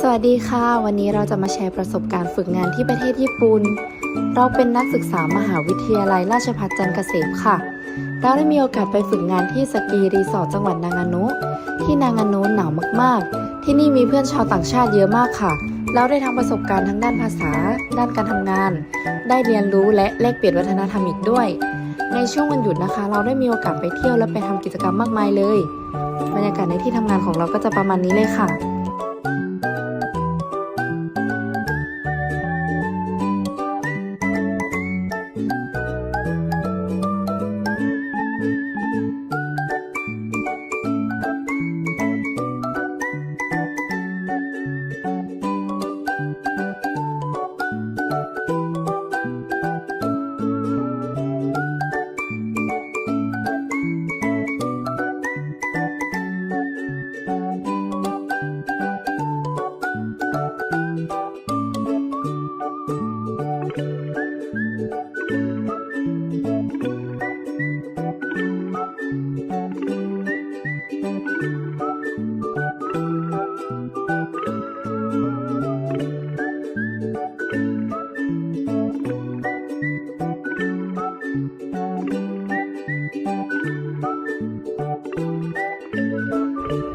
สวัสดีค่ะ วันนี้เราจะมาแชร์ประสบการณ์ฝึกงานที่ประเทศญี่ปุ่น เราเป็นนักศึกษามหาวิทยาลัยราชภัฏจันทร์เกษมค่ะ เราได้มีโอกาสไปฝึกงานที่สกีรีสอร์ทจังหวัดนางานุ ที่นางานุหนาวมากๆ ที่นี่มีเพื่อนชาวต่างชาติเยอะมากค่ะ เราได้ทั้งประสบการณ์ทั้งด้านภาษา ด้านการทำงาน ได้เรียนรู้และแลกเปลี่ยนวัฒนธรรมอีกด้วย ในช่วงวันหยุดนะคะ เราได้มีโอกาสไปเที่ยวและไปทำกิจกรรมมากมายเลย บรรยากาศในที่ทำงานของเราก็จะประมาณนี้เลยค่ะ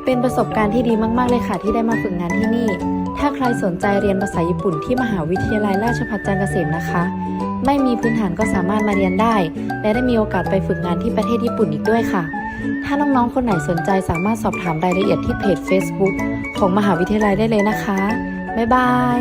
เป็นประสบการณ์ที่ดีมาก ๆ เลยค่ะที่ได้มาฝึกงานที่นี่ ถ้าใครสนใจเรียนภาษาญี่ปุ่นที่มหาวิทยาลัยราชภัฏจันทร์เกษมนะคะ ไม่มีพื้นฐานก็สามารถมาเรียนได้ และได้มีโอกาสไปฝึกงานที่ประเทศญี่ปุ่นอีกด้วยค่ะ ถ้าน้องๆ คนไหนสนใจสามารถสอบถามรายละเอียดที่เพจ Facebook ของมหาวิทยาลัยได้เลยนะคะ บ๊ายบาย